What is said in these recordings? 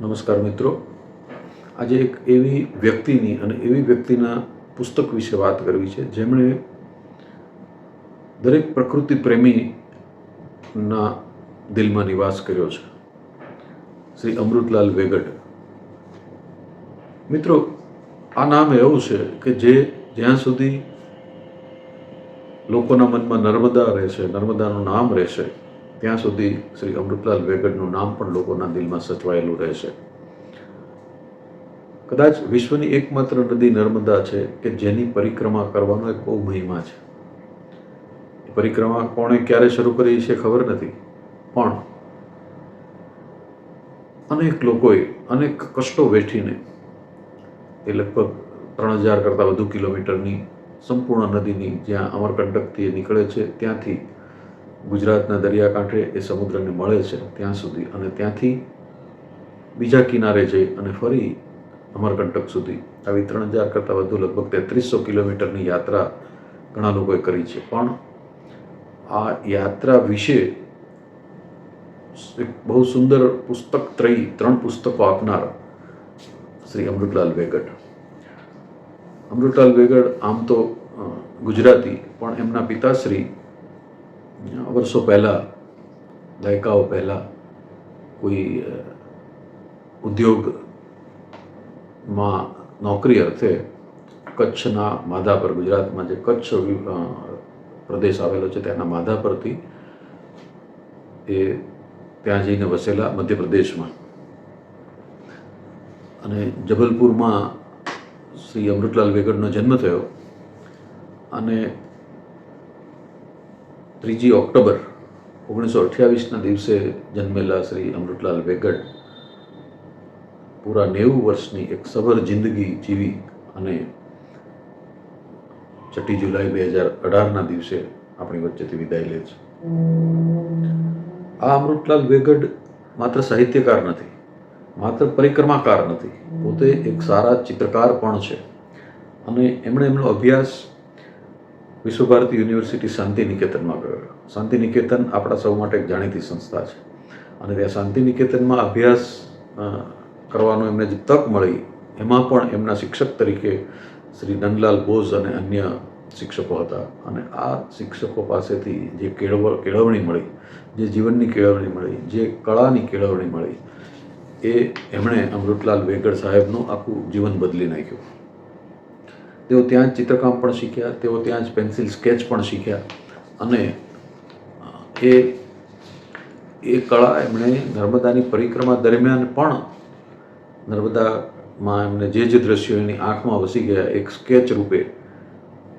નમસ્કાર મિત્રો. આજે એક એવી વ્યક્તિની અને એવી વ્યક્તિના પુસ્તક વિશે વાત કરવી છે, જેમણે દરેક પ્રકૃતિ પ્રેમીના દિલમાં નિવાસ કર્યો છે. શ્રી અમૃતલાલ વેગટ મિત્રો, આ નામ એવું છે કે જે જ્યાં સુધી લોકોના મનમાં નર્મદા રહેશે, નર્મદાનું નામ રહેશે ત્યાં સુધી શ્રી અમૃતલાલ વેગડનું નામ પણ લોકોના દિલમાં સચવાયેલું રહેશે. કદાચ વિશ્વની એકમાત્ર નદી નર્મદા છે કે જેની પરિક્રમા કરવાનો એક બહુ મહિમા છે. પરિક્રમા કોણે ક્યારે શરૂ કરી છે ખબર નથી, પણ અનેક લોકોએ અનેક કષ્ટો વેઠીને એ લગભગ ત્રણ હજાર કરતાં વધુ કિલોમીટરની સંપૂર્ણ નદીની જ્યાં અમરકંટકથી નીકળે છે, ત્યાંથી ગુજરાતના દરિયાકાંઠે એ સમુદ્રને મળે છે ત્યાં સુધી અને ત્યાંથી બીજા કિનારે જઈ અને ફરી અમરકંટક સુધી. આવી ત્રણ હજાર કરતાં વધુ લગભગ તેત્રીસો કિલોમીટરની યાત્રા ઘણા લોકોએ કરી છે. પણ આ યાત્રા વિશે એક બહુ સુંદર પુસ્તક ત્રય, ત્રણ પુસ્તકો આપનાર શ્રી અમૃતલાલ વેગડ. અમૃતલાલ વેગડ આમ તો ગુજરાતી, પણ એમના પિતાશ્રી વર્ષો પહેલાં દાયકાઓ પહેલાં કોઈ ઉદ્યોગમાં નોકરી અર્થે કચ્છના માધાપર ગુજરાતમાં જે કચ્છ પ્રદેશ આવેલો છે ત્યાંના માધાપરથી એ ત્યાં જઈને વસેલા મધ્યપ્રદેશમાં અને જબલપુરમાં શ્રી અમૃતલાલ વેગડનો જન્મ થયો અને ત્રીજી ઓક્ટોબર ઓગણીસો અઠ્યાવીસના દિવસે જન્મેલા શ્રી અમૃતલાલ વેગડ પૂરા નેવું વર્ષની એક સભર જિંદગી જીવી અને છઠ્ઠી જુલાઈ બે હજાર અઢારના દિવસે આપણી વચ્ચેથી વિદાય લે છે. આ અમૃતલાલ વેગડ માત્ર સાહિત્યકાર નથી, માત્ર પરિક્રમાકાર નથી, પોતે એક સારા ચિત્રકાર પણ છે અને એમણે એમનો અભ્યાસ વિશ્વભારતી યુનિવર્સિટી શાંતિ નિકેતનમાં ગયો. શાંતિ નિકેતન આપણા સૌ માટે એક જાણીતી સંસ્થા છે. અને ત્યાં શાંતિ નિકેતનમાં અભ્યાસ કરવાનો એમને જે તક મળી, એમાં પણ એમના શિક્ષક તરીકે શ્રી નંદલાલ બોઝ અને અન્ય શિક્ષકો હતા. અને આ શિક્ષકો પાસેથી જે કેળવ, કેળવણી મળી, જે જીવનની કેળવણી મળી, જે કળાની કેળવણી મળી, એ એમણે અમૃતલાલ વેગડ સાહેબનું આખું જીવન બદલી નાખ્યું. તેઓ ત્યાં જ ચિત્રકામ પણ શીખ્યા, તેઓ ત્યાં જ પેન્સિલ સ્કેચ પણ શીખ્યા અને એ એ કળા એમણે નર્મદાની પરિક્રમા દરમિયાન પણ નર્મદામાં એમને જે જે દ્રશ્યો એની આંખમાં વસી ગયા, એક સ્કેચ રૂપે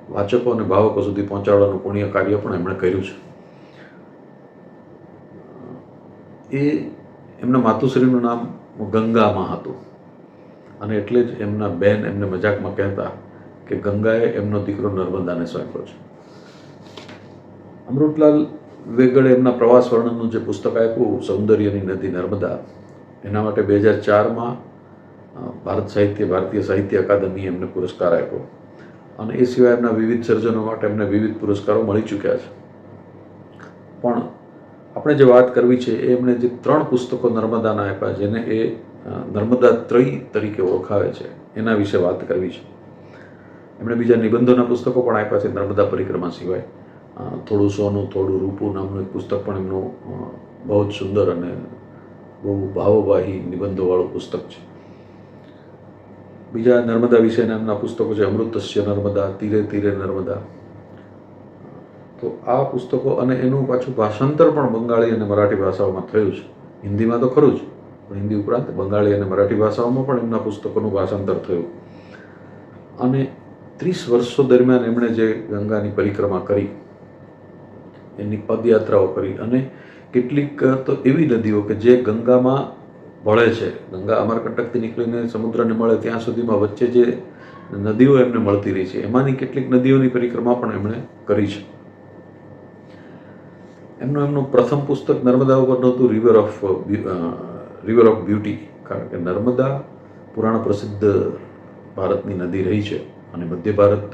વાચકો અને ભાવકો સુધી પહોંચાડવાનું પુણ્ય કાર્ય પણ એમણે કર્યું છે. એ, એમના માતુશ્રીનું નામ ગંગામાં હતું અને એટલે જ એમના બેન એમને મજાકમાં કહેતા કે ગંગાએ એમનો દીકરો નર્મદાને સોંપ્યો છે. અમૃતલાલ વેગડે એમના પ્રવાસ વર્ણનનું જે પુસ્તક આપ્યું, સૌંદર્યની નદી નર્મદા એના માટે બે હજાર ચારમાં ભારત સાહિત્ય, ભારતીય સાહિત્ય અકાદમીએ એમને પુરસ્કાર આપ્યો. અને એ સિવાય એમના વિવિધ સર્જનો માટે એમને વિવિધ પુરસ્કારો મળી ચૂક્યા છે. પણ આપણે જે વાત કરવી છે, એ એમણે જે ત્રણ પુસ્તકો નર્મદાના આપ્યા, જેને એ નર્મદા ત્રય તરીકે ઓળખાવે છે, એના વિશે વાત કરવી છે. એમણે બીજા નિબંધોના પુસ્તકો પણ આપ્યા છે નર્મદા પરિક્રમા સિવાય. થોડું સોનું, થોડું રૂપું નામનું એક પુસ્તક પણ એમનું બહુ જ સુંદર અને બહુ ભાવવાહી નિબંધોવાળું પુસ્તક છે. બીજા નર્મદા વિશેના એમના પુસ્તકો છે અમૃતસ્ય નર્મદા તીરે તીરે નર્મદા. તો આ પુસ્તકો અને એનું પાછું ભાષાંતર પણ બંગાળી અને મરાઠી ભાષાઓમાં થયું છે. હિન્દીમાં તો ખરું જ, પણ હિન્દી ઉપરાંત બંગાળી અને મરાઠી ભાષાઓમાં પણ એમના પુસ્તકોનું ભાષાંતર થયું. અને ત્રીસ વર્ષો દરમિયાન એમણે જે ગંગાની પરિક્રમા કરી, એની પદયાત્રાઓ કરી અને કેટલીક તો એવી નદીઓ કે જે ગંગામાં ભળે છે. ગંગા અમરકંટકથી નીકળીને સમુદ્રને મળે ત્યાં સુધીમાં વચ્ચે જે નદીઓ એમને મળતી રહી છે, એમાંની કેટલીક નદીઓની પરિક્રમા પણ એમણે કરી છે. એમનું એમનું પ્રથમ પુસ્તક નર્મદા ઉપર નહોતું river of river of beauty કારણ કે નર્મદા પુરાણ પ્રસિદ્ધ ભારતની નદી રહી છે. અને મધ્ય ભારત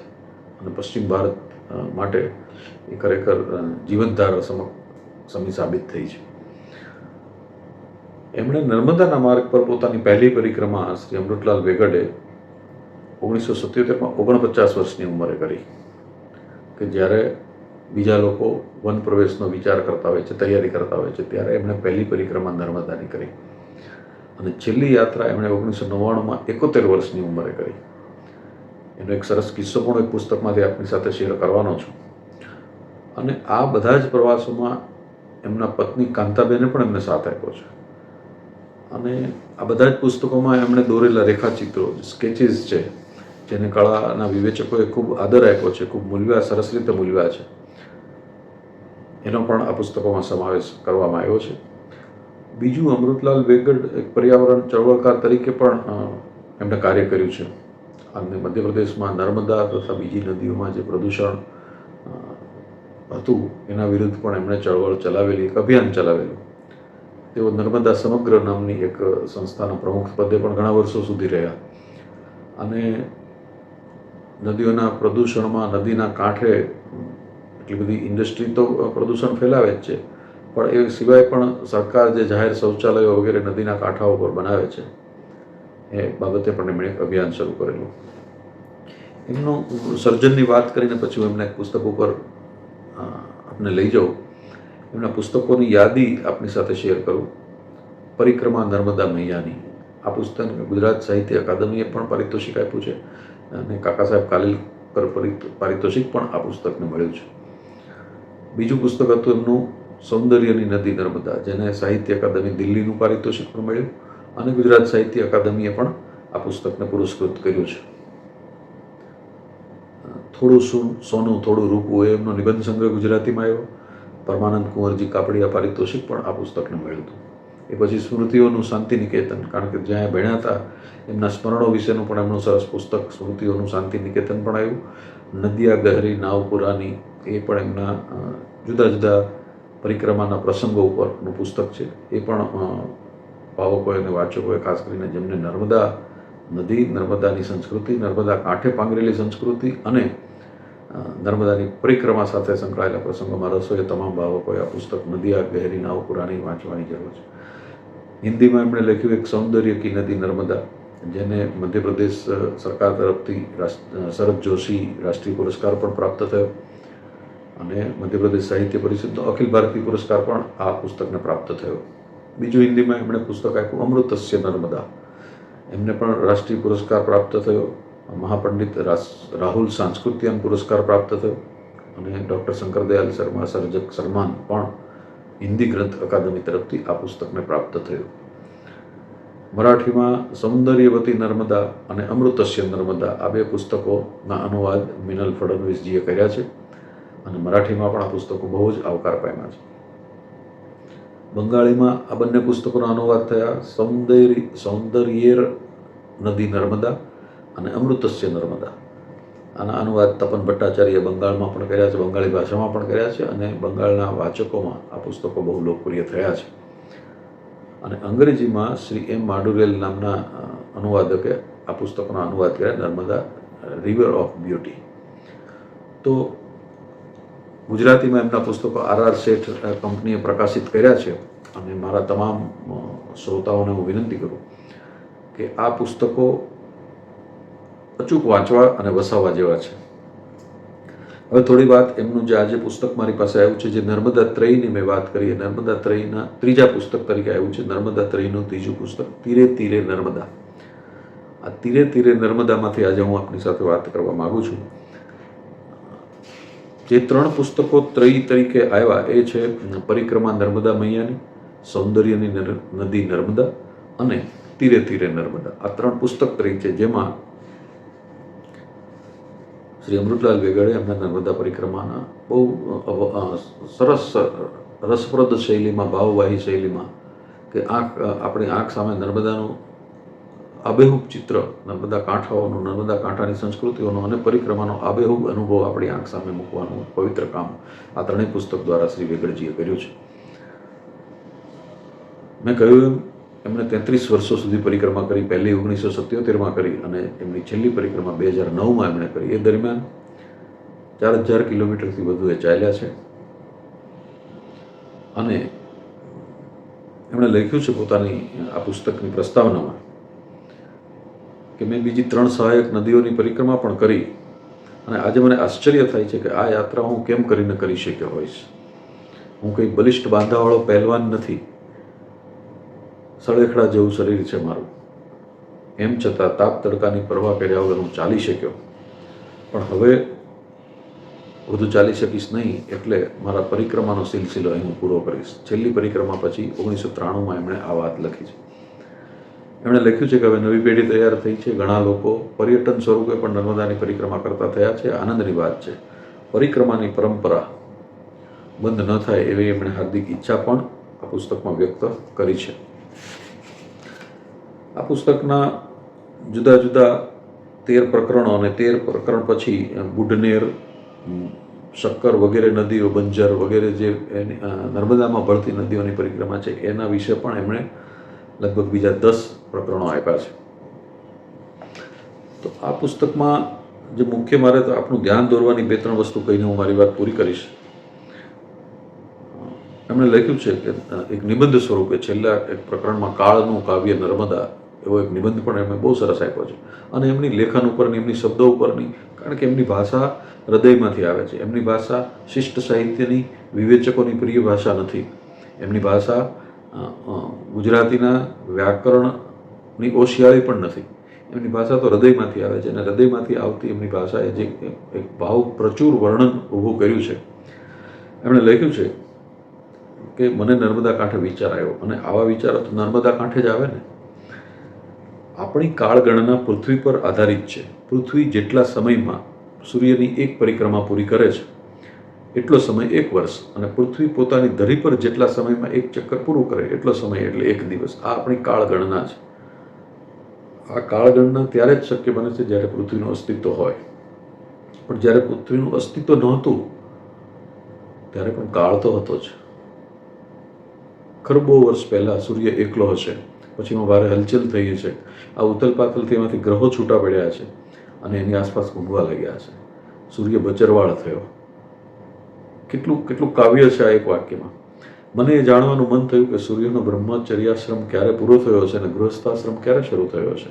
અને પશ્ચિમ ભારત માટે એ ખરેખર જીવનધારા સમ સમી સાબિત થઈ છે. એમણે નર્મદાના માર્ગ પર પોતાની પહેલી પરિક્રમા શ્રી અમૃતલાલ વેગડે ઓગણીસો સત્યોતેરમાં ઓગણપચાસ વર્ષની ઉંમરે કરી. કે જ્યારે બીજા લોકો વન પ્રવેશનો વિચાર કરતા હોય છે, તૈયારી કરતા હોય છે, ત્યારે એમણે પહેલી પરિક્રમા નર્મદાની કરી. અને છેલ્લી યાત્રા એમણે ઓગણીસો નવ્વાણુંમાં એકોતેર વર્ષની ઉંમરે કરી. એનો એક સરસ કિસ્સો પણ એક પુસ્તકમાંથી આપની સાથે શેર કરવાનો છું. અને આ બધા જ પ્રવાસોમાં એમના પત્ની કાંતાબેને પણ એમને સાથ આપ્યો છે. અને આ બધા જ પુસ્તકોમાં એમણે દોરેલા રેખાચિત્રો, સ્કેચીસ છે, જેને કળાના વિવેચકોએ ખૂબ આદર આપ્યો છે, ખૂબ મૂલ્યા સરસ રીતે મૂલ્યા છે. એનો પણ આ પુસ્તકોમાં સમાવેશ કરવામાં આવ્યો છે. બીજું અમૃતલાલ વેગડ એક પર્યાવરણ ચળવળકાર તરીકે પણ એમણે કાર્ય કર્યું છે. અને મધ્યપ્રદેશમાં નર્મદા તથા બીજી નદીઓમાં જે પ્રદૂષણ હતું, એના વિરુદ્ધ પણ એમણે ચળવળ ચલાવેલી, એક અભિયાન ચલાવેલું. તેઓ નર્મદા સમગ્ર નામની એક સંસ્થાના પ્રમુખ પદે પણ ઘણા વર્ષો સુધી રહ્યા. અને નદીઓના પ્રદૂષણમાં નદીના કાંઠે એટલી બધી ઇન્ડસ્ટ્રી તો પ્રદૂષણ ફેલાવે જ છે. પણ એ સિવાય પણ સરકાર જે જાહેર શૌચાલયો વગેરે નદીના કાંઠાઓ પર બનાવે છે. એ બાબતે પણ એમણે અભિયાન શરૂ કરેલું. એમનું સર્જનની વાત કરીને પછી હું એમના પુસ્તકો પર આપને લઈ જાઉં. એમના પુસ્તકોની યાદી આપની સાથે શેર કરું. પરિક્રમા નર્મદા મૈયાની. આ પુસ્તક ગુજરાત સાહિત્ય અકાદમીએ પણ પારિતોષિક આપ્યું છે અને કાકા સાહેબ કાલેલકર પરિત- પારિતોષિક પણ આ પુસ્તકને મળ્યું છે. બીજું પુસ્તક હતું એમનું સૌંદર્યની નદી નર્મદા, જેને સાહિત્ય અકાદમી દિલ્હીનું પારિતોષિક પણ મળ્યું. અને ગુજરાત સાહિત્ય અકાદમીએ પણ આ પુસ્તકને પુરસ્કૃત કર્યું છે. થોડું શું સોનું, થોડું રૂપવું એમનો નિબંધ સંગ્રહ ગુજરાતીમાં આવ્યો. પરમાનંદ કુંવરજી કાપડિયા પારિતોષિક પણ આ પુસ્તકને હતું. એ પછી સ્મૃતિઓનું શાંતિ નિકેતન કારણ કે જ્યાં ભણ્યા હતા, એમના સ્મરણો વિશેનું પણ એમનું સરસ પુસ્તક સ્મૃતિઓનું શાંતિ નિકેતન પણ આવ્યું. નદિયા ગહરી નાવપુરાની એ પણ એમના જુદા જુદા પરિક્રમાના પ્રસંગો ઉપરનું પુસ્તક છે. એ પણ ભાવકોએ અને વાચકોએ, ખાસ કરીને જેમને નર્મદા નદી, નર્મદાની સંસ્કૃતિ, નર્મદા કાંઠે પાંગરેલી સંસ્કૃતિ અને નર્મદાની પરિક્રમા સાથે સંકળાયેલા પ્રસંગોમાં રસ હોય તમામ ભાવકોએ આ પુસ્તક નદીયા ગહેરી નાવ પુરાણી વાંચવાની જરૂર છે. હિન્દીમાં એમણે લખ્યું, એક સૌંદર્ય કી નદી નર્મદા જેને મધ્યપ્રદેશ સરકાર તરફથી શરદ જોશી રાષ્ટ્રીય પુરસ્કાર પણ પ્રાપ્ત થયો અને મધ્યપ્રદેશ સાહિત્ય પરિષદનો અખિલ ભારતીય પુરસ્કાર પણ આ પુસ્તકને પ્રાપ્ત થયો. બીજું હિન્દીમાં એમણે પુસ્તક આપ્યું, અમૃતસ્ય નર્મદા. એમને પણ રાષ્ટ્રીય પુરસ્કાર પ્રાપ્ત થયો. મહાપંડિત રાહુલ સાંસ્કૃતિયન પુરસ્કાર પ્રાપ્ત થયો. અને ડૉક્ટર શંકરદયાલ શર્મા, સર્જક સલમાન પણ હિન્દી ગ્રંથ અકાદમી તરફથી આ પુસ્તકને પ્રાપ્ત થયું. મરાઠીમાં સૌંદર્યવતી નર્મદા અને અમૃતસ્ય નર્મદા આ બે પુસ્તકોના અનુવાદ મિનલ ફડણવીસજીએ કર્યા છે. અને મરાઠીમાં પણ આ પુસ્તકો બહુ જ આવકાર પામ્યા છે. બંગાળીમાં આ બંને પુસ્તકોના અનુવાદ થયા સૌંદર્ય, સૌંદર્યેર નદી નર્મદા અને અમૃતસ્ય નર્મદા. આના અનુવાદ તપન ભટ્ટાચાર્ય બંગાળમાં પણ કર્યા છે, બંગાળી ભાષામાં પણ કર્યા છે અને બંગાળના વાચકોમાં આ પુસ્તકો બહુ લોકપ્રિય થયા છે. અને અંગ્રેજીમાં શ્રી એમ માડુરેલ નામના અનુવાદકે આ પુસ્તકોનો અનુવાદ કર્યા, નર્મદા, રિવર ઓફ બ્યુટી. તો ગુજરાતીમાં એમના પુસ્તકો આર આર શેઠ કંપનીએ પ્રકાશિત કર્યા છે. અને મારા તમામ શ્રોતાઓને હું વિનંતી કરું કે આ પુસ્તકો અચૂક વાંચવા અને વસાવવા જેવા છે. હવે થોડી વાત એમનું જે આજે પુસ્તક મારી પાસે આવ્યું છે, જે નર્મદા ત્રયની મેં વાત કરી નર્મદા ત્રયના ત્રીજા પુસ્તક તરીકે આવ્યું છે, નર્મદા ત્રયનું ત્રીજું પુસ્તક, તીરે તીરે નર્મદા. આ તીરે તીરે નર્મદામાંથી આજે હું આપની સાથે વાત કરવા માગું છું. જે ત્રણ પુસ્તકો ત્રયી તરીકે આવ્યા એ છે પરિક્રમા નર્મદા મૈયાની, સૌંદર્યની નદી નર્મદા અને તીરે તીરે નર્મદા. આ ત્રણ પુસ્તક તરીકે જેમાં શ્રી અમૃતલાલ વેગડે એમના નર્મદા પરિક્રમાના બહુ સરસ, રસપ્રદ શૈલીમાં, ભાવવાહી શૈલીમાં કે આંખ, આપણી આંખ સામે નર્મદાનું આબેહૂબ ચિત્ર, નર્મદા કાંઠાઓનું, નર્મદા કાંઠાની સંસ્કૃતિઓનો અને પરિક્રમાનો આબેહૂબ અનુભવ આપણી આંખ સામે મૂકવાનું પવિત્ર કામ આ ત્રણેય પુસ્તક દ્વારા શ્રી વેગડજીએ કર્યું છે. મેં કહ્યું એમ, એમણે તેત્રીસ વર્ષો સુધી પરિક્રમા કરી, પહેલી ઓગણીસો સત્યોતેરમાં કરી અને એમની છેલ્લી પરિક્રમા બે હજાર નવમાં એમણે કરી. એ દરમિયાન ચાર હજાર કિલોમીટરથી વધુ એ ચાલ્યા છે. અને એમણે લખ્યું છે પોતાની આ પુસ્તકની પ્રસ્તાવનામાં કે મેં બીજી ત્રણ સહાયક નદીઓની પરિક્રમા પણ કરી. અને આજે મને આશ્ચર્ય થાય છે કે આ યાત્રા હું કેમ કરીને કરી શક્યો હોઈશ? હું કંઈ બલિષ્ઠ બાંધાવાળો પહેલવાન નથી. સળેખડા જેવું શરીર છે મારું. એમ છતાં તાપ તડકાની પરવા કર્યા વગર હું ચાલી શક્યો. પણ હવે વધુ ચાલી શકીશ નહીં એટલે મારા પરિક્રમાનો સિલસિલો અહીં હું પૂરો કરીશ. છેલ્લી પરિક્રમા પછી ઓગણીસો ત્રાણુંમાં એમણે આ વાત લખી છે. એમણે લખ્યું છે કે હવે નવી પેઢી તૈયાર થઈ છે. ઘણા લોકો પર્યટન સ્વરૂપે પણ નર્મદાની પરિક્રમા કરતા થયા છે. આનંદની વાત છે. પરિક્રમાની પરંપરા બંધ ન થાય એવી એમણે હાર્દિક ઈચ્છા પણ આ પુસ્તકમાં વ્યક્ત કરી છે. આ પુસ્તકના જુદા જુદા તેર પ્રકરણો અને તેર પ્રકરણ પછી બુઢનેર શક્કર વગેરે નદીઓ, બંજર વગેરે જે નર્મદામાં ભળતી નદીઓની પરિક્રમા છે, એના વિશે પણ એમણે લગભગ બીજા દસ પ્રકરણો આપ્યા છે. તો આ પુસ્તકમાં જે મુખ્ય મારે તો આપણું ધ્યાન દોરવાની બે ત્રણ વસ્તુ કહીને હું મારી વાત પૂરી કરીશ. એમણે લખ્યું છે કે એક નિબંધ સ્વરૂપે છેલ્લા એક પ્રકરણમાં કાળનું કાવ્ય નર્મદા એવો એક નિબંધ પણ એમણે બહુ સરસ આપ્યો છે. અને એમની લેખન ઉપરની એમની શબ્દો ઉપરની કારણ કે એમની ભાષા હૃદયમાંથી આવે છે. એમની ભાષા શિષ્ટ સાહિત્યની વિવેચકોની પ્રિય ભાષા નથી. એમની ભાષા ગુજરાતીના અ, વ્યાકરણની ઓશિયાળી પણ નથી. એમની ભાષા તો હૃદયમાંથી આવે છે અને હૃદયમાંથી આવતી એમની ભાષાએ જે એક ભાવ પ્રચુર વર્ણન ઊભું કર્યું છે. એમણે લખ્યું છે કે મને નર્મદા કાંઠે વિચાર આવ્યો અને આવા વિચારો તો નર્મદા કાંઠે જ આવે ને? આપણી કાળગણના પૃથ્વી પર આધારિત છે. પૃથ્વી જેટલા સમયમાં સૂર્યની એક પરિક્રમા પૂરી કરે છે, એટલો સમય એક વર્ષ અને પૃથ્વી પોતાની ધરી પર જેટલા સમયમાં એક ચક્કર પૂરું કરે એટલો સમય એટલે એક દિવસ. આ આપણી કાળગણના છે. આ કાળગણના ત્યારે જ શક્ય બને છે જ્યારે પૃથ્વીનું અસ્તિત્વ હોય. પણ જ્યારે પૃથ્વીનું અસ્તિત્વ નહોતું, ત્યારે પણ કાળ તો હતો જ. ખરબો વર્ષ પહેલાં સૂર્ય એકલો હશે પછી એમાં ભારે હલચલ થઈ છે આ ઉથલ પાથલથી એમાંથી ગ્રહો છૂટા પડ્યા છે અને એની આસપાસ ઘૂંઘવા લાગ્યા છે. સૂર્ય બચરવાળ થયો. કેટલું કેટલું કાવ્ય છે આ એક વાક્યમાં. મને એ જાણવાનું મન થયું કે સૂર્યનો બ્રહ્મચર્યાશ્રમ ક્યારે પૂરો થયો છે અને ગૃહસ્થાશ્રમ ક્યારે શરૂ થયો છે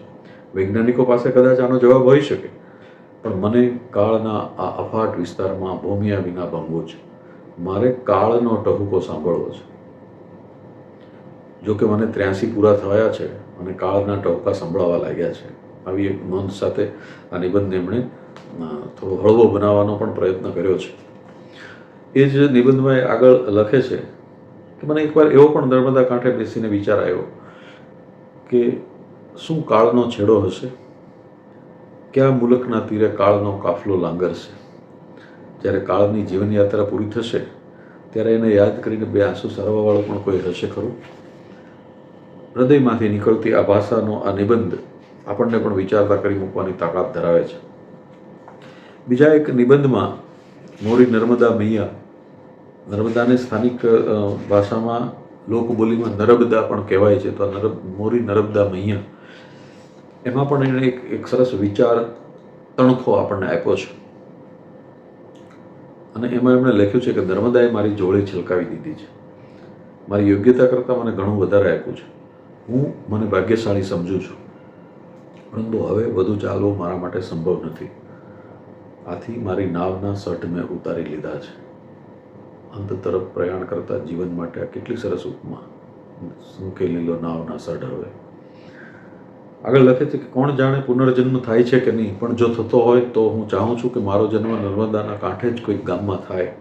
વૈજ્ઞાનિકો પાસે કદાચ આનો જવાબ હોઈ શકે. પણ મને કાળના આ અફાટ વિસ્તારમાં ભૂમિયા વિના ભંગવું છે. મારે કાળનો ટહુકો સાંભળવો છે. જો કે મને ત્ર્યાસી પૂરા થયા છે અને કાળના ટહુકા સંભળાવા લાગ્યા છે. આવી એક નોંધ સાથે આ નિબંધ એમણે થોડો હળવો બનાવવાનો પણ પ્રયત્ન કર્યો છે. એ જ નિબંધમાં આગળ લખે છે કે મને એકવાર એવો પણ નર્મદા કાંઠે બેસીને વિચાર આવ્યો કે શું કાળનો છેડો હશે? કયા મુલકના તીરે કાળનો કાફલો લાંગરશે? જ્યારે કાળની જીવનયાત્રા પૂરી થશે, ત્યારે એને યાદ કરીને બે આંસુ સારવાવાળો પણ કોઈ હશે ખરું? હૃદયમાંથી નીકળતી આ ભાષાનો આ નિબંધ આપણને પણ વિચારતા કરી મૂકવાની તાકાત ધરાવે છે. બીજા એક નિબંધમાં મોરી નર્મદા મૈયા નર્મદાને સ્થાનિક ભાષામાં લોકબોલીમાં નર્મદા પણ કહેવાય છે. તો નરબ મોરી નર્મદા મૈયા. એમાં પણ એણે એક એક સરસ વિચાર તણખો આપણને આપ્યો છે. અને એમાં એમણે લખ્યું છે કે નર્મદાએ મારી જોડે છલકાવી દીધી છે. મારી યોગ્યતા કરતાં મને ઘણું વધારે આપ્યું છે. હું મને ભાગ્યશાળી સમજું છું. પરંતુ હવે વધુ ચાલવું મારા માટે સંભવ નથી. આથી મારી નાવના સટ મેં ઉતારી લીધા છે. અંત તરફ પ્રયાણ કરતા જીવન માટે આ કેટલી સરસ ઉપમા. સંકેલીલો નાવના સઢ હવે આગળ લખે છે કે કોણ જાણે પુનર્જન્મ થાય છે કે નહીં? પણ જો થતો હોય તો હું ચાહું છું કે મારો જન્મ નર્મદાના કાંઠે જ કોઈક ગામમાં થાય.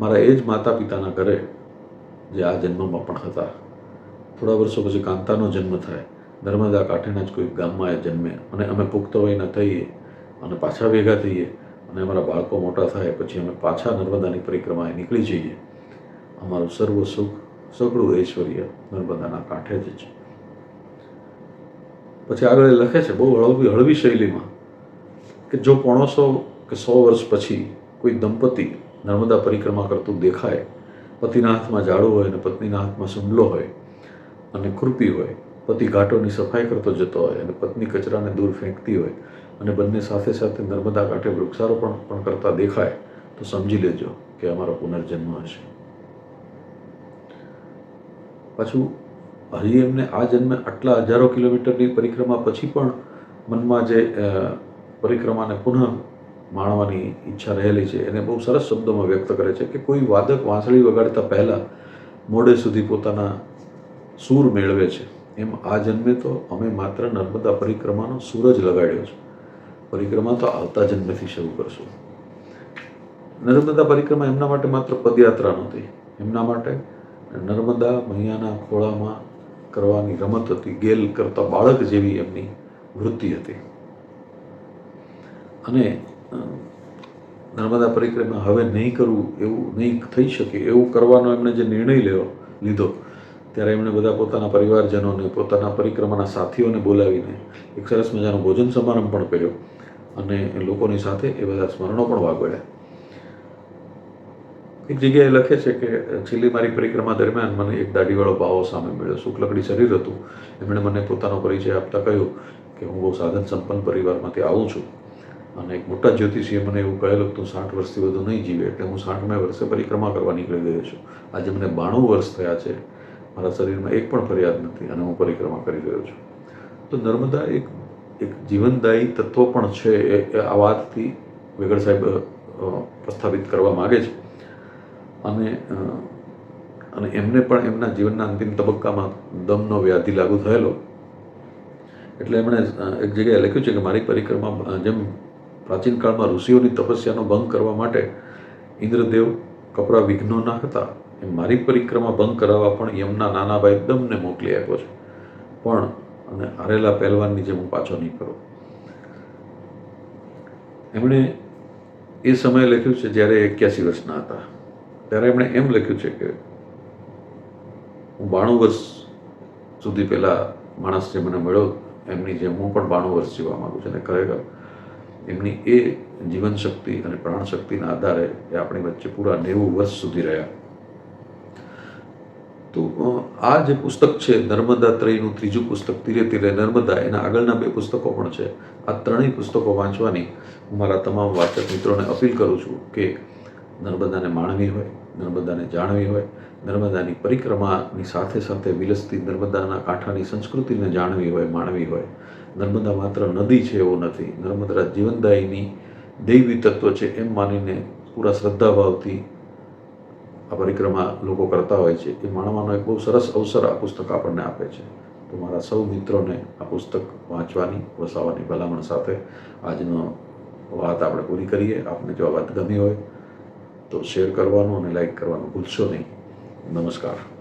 મારા એ જ માતા પિતાના ઘરે, જે આ જન્મમાં પણ હતા. થોડા વર્ષો પછી કાંતાનો જન્મ થાય. નર્મદા કાંઠેના જ કોઈક ગામમાં એ જન્મે. અને અમે પુખ્ત વયના થઈએ અને પાછા ભેગા થઈએ. અને અમારા બાળકો મોટા થાય પછી અમે પાછા નર્મદાની પરિક્રમાએ નીકળી જઈએ. અમારું સર્વ સુખ, સગળું ઐશ્વર્ય નર્મદાના કાંઠે જ છે. પછી આગળ લખે છે, બહુ હળવી હળવી શૈલીમાં કે જો પોણોસો કે સો વર્ષ પછી કોઈ દંપતી નર્મદા પરિક્રમા કરતું દેખાય, પતિના હાથમાં ઝાડુ હોય અને પત્નીના હાથમાં સુંબલો હોય અને ખુરપી હોય, પતિ ઘાટોની સફાઈ કરતો જતો હોય અને પત્ની કચરાને દૂર ફેંકતી હોય અને બંને સાથે સાથે નર્મદા કાંઠે વૃક્ષારોપણ પણ કરતા દેખાય, તો સમજી લેજો કે અમારો પુનર્જન્મ હશે. પાછું હજી એમને આ જન્મે આટલા હજારો કિલોમીટરની પરિક્રમા પછી પણ મનમાં જે પરિક્રમાને પુનઃ માણવાની ઈચ્છા રહેલી છે, એને બહુ સરસ શબ્દોમાં વ્યક્ત કરે છે કે કોઈ વાદક વાંસળી વગાડતા પહેલાં મોડે સુધી પોતાના સૂર મેળવે છે. એમ આ જન્મે તો અમે માત્ર નર્મદા પરિક્રમાનો સૂર જ લગાડ્યો છે. પરિક્રમા તો આવતા જન્મથી શરૂ કરશું. નર્મદા પરિક્રમા એમના માટે માત્ર પદયાત્રા નહોતી. એમના માટે નર્મદા મૈયાના ખોળામાં કરવાની રમત હતી. ગેલ કરતા બાળક જેવી એમની વૃત્તિ હતી. અને નર્મદા પરિક્રમા હવે નહીં કરવું એવું નહીં થઈ શકે એવું કરવાનો એમણે જે નિર્ણય લેવો લીધો, ત્યારે એમણે બધા પોતાના પરિવારજનોને, પોતાના પરિક્રમાના સાથીઓને બોલાવીને એક સરસ મજાનો ભોજન સમારંભ પણ કર્યો. અને લોકોની સાથે એ બધા સ્મરણો પણ વાગોળ્યા એક જગ્યાએ લખે છે કે, છેલ્લી મારી પરિક્રમા દરમિયાન મને એક દાઢીવાળો બાવો સામે મળ્યો. શુક્લકડી શરીર હતું. એમણે મને પોતાનો પરિચય આપતા કહ્યું કે હું બહુ સાધન સંપન્ન પરિવારમાંથી આવું છું. અને એક મોટા જ્યોતિષીએ મને એવું કહેલું કે તું સાઠ વર્ષથી વધુ નહીં જીવે એટલે હું સાઠમે વર્ષે પરિક્રમા કરવા નીકળી ગયો છું. આજે મને બાણું વર્ષ થયા છે. મારા શરીરમાં એક પણ ફરિયાદ નથી અને હું પરિક્રમા કરી રહ્યો છું. તો નર્મદા એક એક જીવનદાયી તત્વ પણ છે એ આ વાતથી વેગડ સાહેબ પ્રસ્થાપિત કરવા માગે છે. અને અને એમને પણ એમના જીવનના અંતિમ તબક્કામાં દમનો વ્યાધિ લાગુ થયેલો. એટલે એમણે એક જગ્યાએ લખ્યું છે કે મારી પરિક્રમા જેમ પ્રાચીન કાળમાં ઋષિઓની તપસ્યાનો ભંગ કરવા માટે ઇન્દ્રદેવ કપરા વિઘ્નોના હતા એમ મારી પરિક્રમા ભંગ કરાવવા પણ યમના નાના ભાઈ દમને મોકલી આપ્યો છે. પણ અને હારેલા પહેલવાનની જેમ હું પાછો નહીં કરું એમણે એ સમયે લખ્યું છે જ્યારે એક્યાસી વર્ષના હતા. ત્યારે એમણે એમ લખ્યું છે કે હું બાણું વર્ષ સુધી પહેલાં માણસ જે મને મળ્યો, એમની જેમ હું પણ બાણું વર્ષ જીવવા માગું છું. અને ખરેખર એમની એ જીવન શક્તિ અને પ્રાણ શક્તિના આધારે એ આપણી વચ્ચે પૂરા નેવું વર્ષ સુધી રહ્યા. તો આ જે પુસ્તક છે, નર્મદા ત્રયનું ત્રીજું પુસ્તક, ધીરે ધીરે નર્મદા, એના આગળના બે પુસ્તકો પણ છે. આ ત્રણેય પુસ્તકો વાંચવાની હું મારા તમામ વાચક મિત્રોને અપીલ કરું છું કે નર્મદાને માણવી હોય, નર્મદાને જાણવી હોય, નર્મદાની પરિક્રમાની સાથે સાથે વિલસતી નર્મદાના કાંઠાની સંસ્કૃતિને જાણવી હોય, માણવી હોય. નર્મદા માત્ર નદી છે એવું નથી. નર્મદા જીવનદાયીની દૈવી તત્વ છે એમ માનીને પૂરા શ્રદ્ધાભાવથી આ પરિક્રમા લોકો કરતા હોય છે. એ માણવાનો એક બહુ સરસ અવસર આ પુસ્તક આપણને આપે છે. તો મારા સૌ મિત્રોને આ પુસ્તક વાંચવાની વસાવવાની ભલામણ સાથે આજનો વાત આપણે પૂરી કરીએ. આપને જો આ વાત ગમી હોય તો શેર કરવાનું અને લાઈક કરવાનું ભૂલશો નહીં. નમસ્કાર.